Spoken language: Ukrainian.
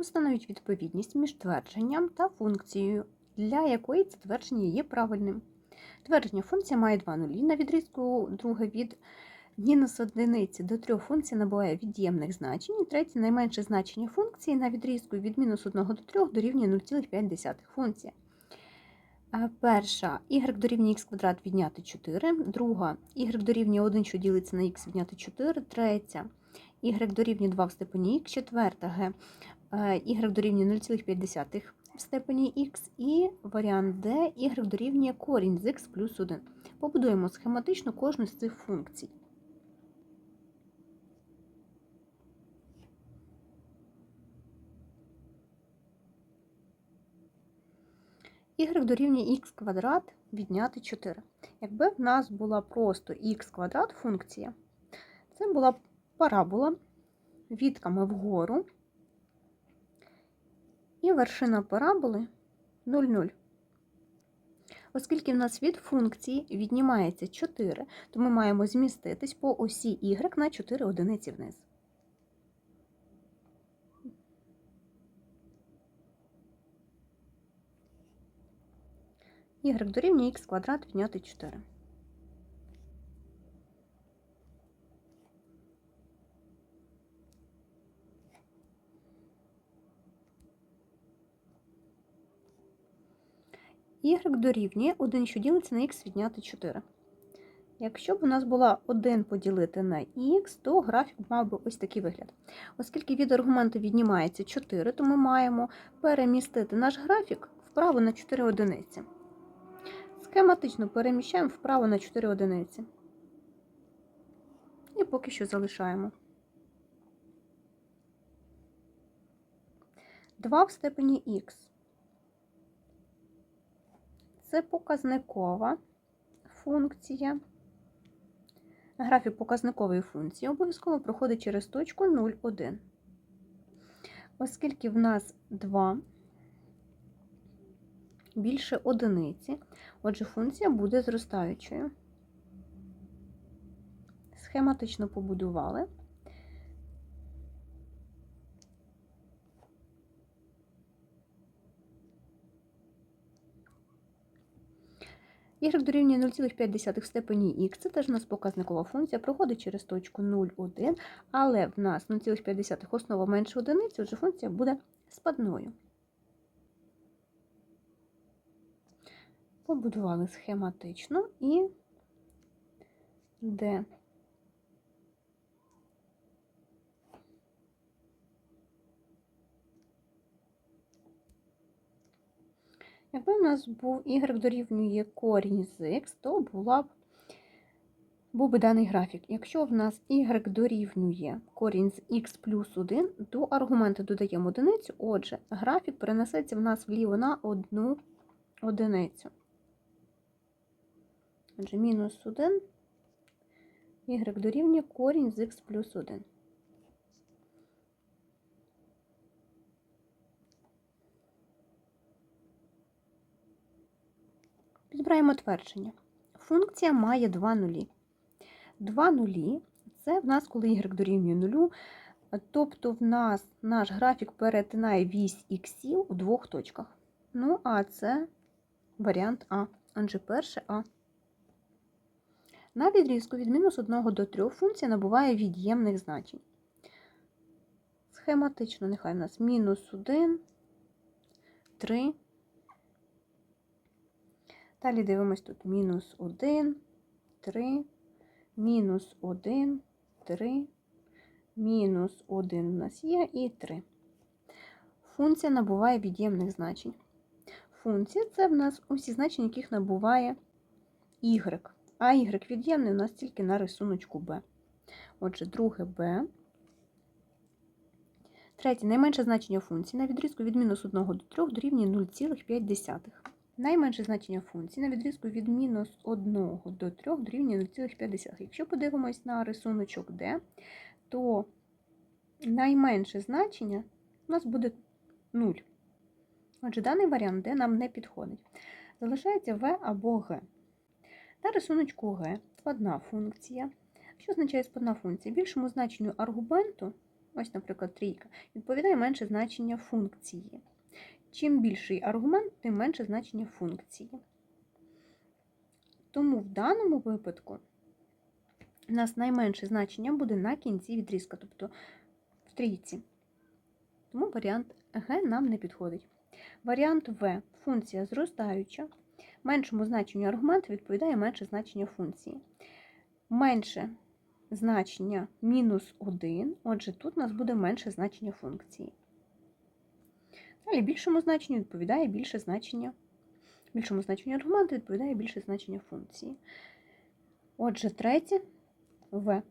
Установіть відповідність між твердженням та функцією, для якої це твердження є правильним. Твердження функція має два нулі на відрізку, друге від мінус одиниці до трьох функцій набуває від'ємних значень, і третє найменше значення функції на відрізку від мінус 1 до 3 дорівнює 0,5 функція. Перша y дорівнює х квадрат відняти 4, друга y дорівнює 1, що ділиться на х відняти 4, третя y дорівнює 2 в степені х, четверта г y дорівнює 0,5 в степені х і варіант d y дорівнює корінь з х плюс 1. Побудуємо схематично кожну з цих функцій. y дорівнює х квадрат відняти 4. Якби в нас була просто х квадрат функція, це була парабола відками вгору, і вершина параболи 0,0. Оскільки в нас від функції віднімається 4, то ми маємо зміститись по осі y на 4 одиниці вниз. y дорівнює х квадрат відняти 4. Y дорівнює 1, що ділиться на х відняти 4. Якщо б у нас була 1 поділити на х, то графік мав би ось такий вигляд. Оскільки від аргументу віднімається 4, то ми маємо перемістити наш графік вправо на 4 одиниці. Схематично переміщаємо вправо на 4 одиниці. І поки що залишаємо. 2 в степені х. Це показникова функція. Графік показникової функції обов'язково проходить через точку 0,1. Оскільки в нас 2 більше одиниці, отже, функція буде зростаючою. Схематично побудували. Y дорівнює 0,5 в степені х, це теж у нас показникова функція, проходить через точку 0,1, але в нас 0,5 основа менше одиниці, отже функція буде спадною. Побудували схематично і де Якби в нас був y дорівнює корінь з х, то була б, був би даний графік. Якщо в нас y дорівнює корінь з х плюс 1, до аргументу додаємо одиницю, отже, графік перенесеться в нас вліво на одну одиницю. Отже, мінус 1, y дорівнює корінь з х плюс 1. Підбираємо твердження. Функція має два нулі. Два нулі це в нас, коли y дорівнює нулю, тобто в нас наш графік перетинає вісь х у двох точках. Ну, а це варіант А, адже перше А. На відрізку від мінус 1 до 3 функція набуває від'ємних значень. Схематично, нехай в нас мінус 1, 3. Далі дивимось тут мінус 1, 3, мінус 1, 3, мінус 1 у нас є і 3. Функція набуває від'ємних значень. Функція це в нас усі значення, яких набуває y. А y від'ємний у нас тільки на рисуночку b. Отже, друге b. Третє найменше значення функції на відрізку від мінус 1 до 3 дорівнює 0,5. Найменше значення функції на відрізку від мінус 1 до 3 дорівнює 0,5. Якщо подивимось на рисуночок D, то найменше значення у нас буде 0. Отже, даний варіант D нам не підходить. Залишається V або G. На рисуночку G складна функція. Що означає складна функція? Більшому значенню аргументу ось, наприклад, трійка, відповідає менше значення функції. Чим більший аргумент, тим менше значення функції. Тому в даному випадку у нас найменше значення буде на кінці відрізка, тобто в трійці. Тому варіант Г нам не підходить. Варіант В функція зростаюча. Меншому значенню аргументу відповідає менше значення функції. Менше значення мінус 1, отже, тут у нас буде менше значення функції. Далі більшому значенню відповідає більше значення. Більшому значенню аргументу відповідає більше значення функції. Отже, третє В.